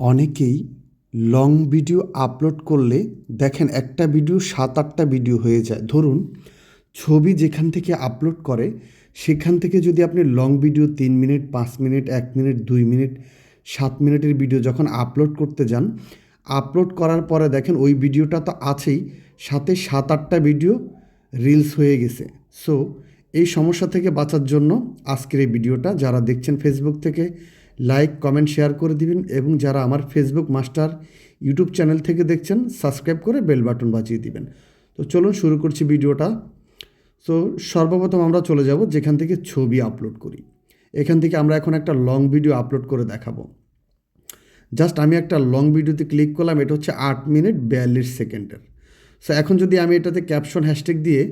অনেকেই long video upload করলে দেখেন একটা ভিডিও সাত আটটা ভিডিও হয়ে যায়। ধরুন, ছবি যেখান থেকে আপলোড করে, সেখান থেকে যদি আপনি লং ভিডিও তিন মিনিট পাঁচ মিনিট এক মিনিট দুই মিনিট সাত মিনিটের ভিডিও যখন আপলোড করতে যান আপলোড করার পরে দেখেন ওই ভিডিওটা তো আছেই, সাথে সাত আটটা ভিডিও রিলস হয়ে গেছে। সো এই সমস্যা থেকে বাঁচার জন্য আজকের এই ভিডিওটা যারা দেখছেন ফেসবুক থেকে লাইক কমেন্ট শেয়ার করে দিবেন এবং যারা আমার ফেসবুক মাস্টার ইউটিউব চ্যানেল থেকে দেখছেন সাবস্ক্রাইব করে বেল বাটন বাজিয়ে দিবেন। তো চলুন শুরু করছি ভিডিওটা। তো সর্বপ্রথম আমরা চলে যাব যেখান থেকে ছবি আপলোড করি। এখান থেকে আমরা এখন একটা লং ভিডিও আপলোড করে দেখাবো। জাস্ট আমি একটা লং ভিডিওতে ক্লিক করলাম, এটা হচ্ছে আট মিনিট বিয়াল্লিশ সেকেন্ডের। সো এখন যদি আমি এটাতে ক্যাপশন হ্যাশট্যাগ দিয়ে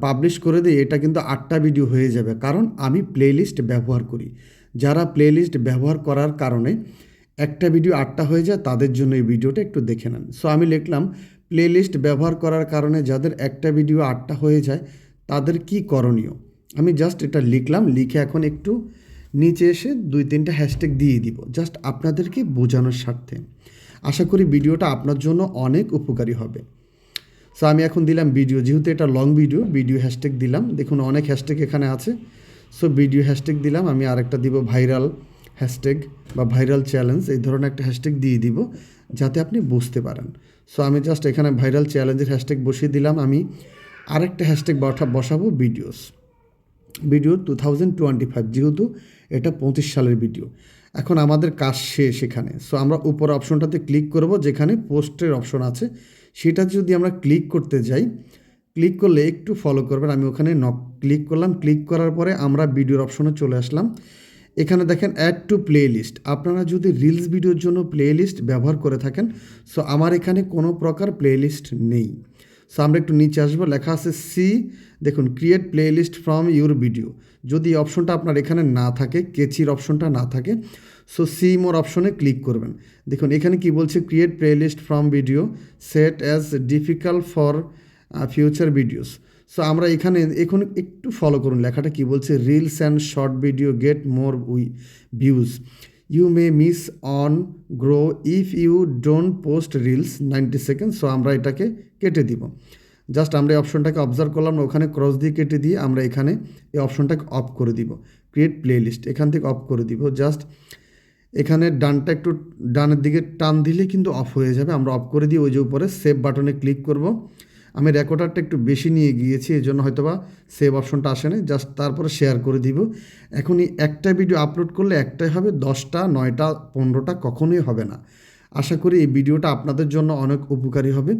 পাবলিশ করে দিই, এটা কিন্তু আটটা ভিডিও হয়ে যাবে। কারণ আমি প্লেলিস্ট ব্যবহার করি। যারা প্লেলিস্ট ব্যবহার করার কারণে একটা ভিডিও আটটা হয়ে যায়, তাদের জন্য এই ভিডিওটা একটু দেখে নেন। সো আমি লিখলাম প্লেলিস্ট ব্যবহার করার কারণে যাদের একটা ভিডিও আটটা হয়ে যায়, তাদের কি করণীয়? আমি জাস্ট এটা লিখলাম, লিখে এখন একটু নিচে এসে দুই তিনটা হ্যাশট্যাগ দিয়ে দিব জাস্ট আপনাদেরকে বোঝানোর স্বার্থে। আশা করি ভিডিওটা আপনার জন্য অনেক উপকারী হবে। সো আমি এখন দিলাম ভিডিও যেহেতু এটা লং ভিডিও ভিডিও হ্যাশট্যাগ দিলাম। দেখুন, অনেক হ্যাশট্যাগ এখানে আছে। সো ভিডিও হ্যাশট্যাগ দিলাম, আমি আরেকটা দিব ভাইরাল হ্যাশট্যাগ বা ভাইরাল চ্যালেঞ্জ এই ধরনের একটা হ্যাশট্যাগ দিয়ে দিব যাতে আপনি বুঝতে পারেন। সো আমি জাস্ট এখানে ভাইরাল চ্যালেঞ্জের হ্যাশট্যাগ বসিয়ে দিলাম, আমি আরেকটা হ্যাশট্যাগ বসাবো videos video two thousand twenty five যেহেতু এটা পঁচিশ সালের ভিডিও এখন আমাদের কাজ শেষ এখানে। সো আমরা উপর অপশনটাতে ক্লিক করব, যেখানে পোস্টের অপশন আছে, সেটা যদি আমরা ক্লিক করতে যাই ক্লিক করলে একটু ফলো করবেন। আমি ওখানে নক ক্লিক করলাম। ক্লিক করার পরে আমরা ভিডিওর অপশনে চলে আসলাম। এখানে দেখেন অ্যাড টু প্লে লিস্ট আপনারা যদি রিলস ভিডিওর জন্য প্লে লিস্ট ব্যবহার করে থাকেন সো আমার এখানে কোনো প্রকার প্লে লিস্ট নেই। সো আমরা একটু নিচে আসব। লেখা আছে সি দেখুন create playlist from your video যদি অপশনটা আপনার এখানে না থাকে কেচির অপশনটা না থাকে সো সি মোর অপশনে ক্লিক করবেন। দেখুন, এখানে কি বলছে? Create playlist from video set as default for future videos so আমরা এখানে এখন একটু ফলো করুন। লেখাটা কি বলছে reels and short video get more we views you may miss on grow if you don't post reels ninety second so আমরা এটাকে কেটে দিব। জাস্ট আমরা এই অপশনটাকে অবজার্ভ করলাম না ওখানে ক্রস দিয়ে কেটে দিয়ে আমরা এখানে এই অপশনটাকে অফ করে দিব। ক্রিয়েট প্লে লিস্ট এখান থেকে অফ করে দিব। জাস্ট এখানে ডানটা একটু ডানের দিকে টান দিলে কিন্তু অফ হয়ে যাবে। আমরা অফ করে দিয়ে ওই যে উপরে সেভ বাটনে ক্লিক করব। আমি রেকর্ডারটা একটু বেশি নিয়ে গিয়েছি, এই জন্য হয়তো বা সেভ অপশনটা আসে না জাস্ট তারপরে শেয়ার করে দিব। এখন এই একটা ভিডিও আপলোড করলে একটাই হবে, দশটা, নয়টা, পনেরোটা কখনোই হবে না। আশা করি এই ভিডিওটা আপনাদের জন্য অনেক উপকারী হবে।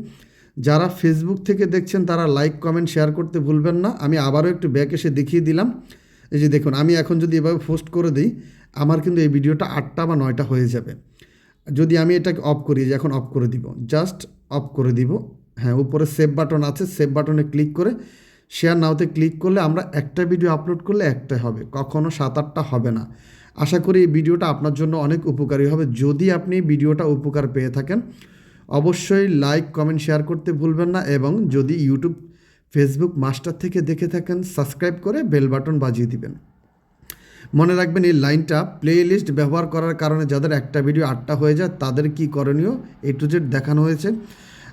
যারা ফেসবুক থেকে দেখছেন, তারা লাইক কমেন্ট শেয়ার করতে ভুলবেন না। আমি আবারও একটু ব্যাক এসে দেখিয়ে দিলাম। এই যে দেখুন, আমি এখন যদি এভাবে পোস্ট করে দিই, আমার কিন্তু এই ভিডিওটা আটটা বা নয়টা হয়ে যাবে। যদি আমি এটাকে অফ করি যে এখন অফ করে দিব। জাস্ট অফ করে দিব। হ্যাঁ উপরে সেভ বাটন আছে সেভ বাটনে ক্লিক করে শেয়ার নাওতে ক্লিক করলে আমরা একটা ভিডিও আপলোড করলে একটাই হবে কখনও সাত আটটা হবে না। আশা করি এই ভিডিওটা আপনার জন্য অনেক উপকারী হবে। যদি আপনি ভিডিওটা উপকার পেয়ে থাকেন, অবশ্যই লাইক কমেন্ট শেয়ার করতে ভুলবেন না এবং যদি ইউটিউব ফেসবুক মাস্টার থেকে দেখে থাকেন সাবস্ক্রাইব করে বেল বাটন বাজিয়ে দিবেন। মনে রাখবেন এই লাইনটা প্লে লিস্ট ব্যবহার করার কারণে যাদের একটা ভিডিও আটটা হয়ে যায়, তাদের কি করণীয়? এ টু জেড দেখানো হয়েছে।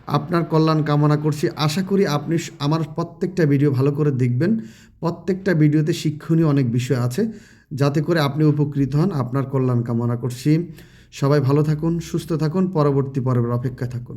আপনার কল্যাণ কামনা করছি। আশা করি আপনি আমার প্রত্যেকটা ভিডিও ভালো করে দেখবেন। প্রত্যেকটা ভিডিওতে শিক্ষণীয় অনেক বিষয় আছে। যাতে করে আপনি উপকৃত হন। আপনার কল্যাণ কামনা করছি। সবাই ভালো থাকুন, সুস্থ থাকুন। পরবর্তী পর্বের অপেক্ষা থাকুন।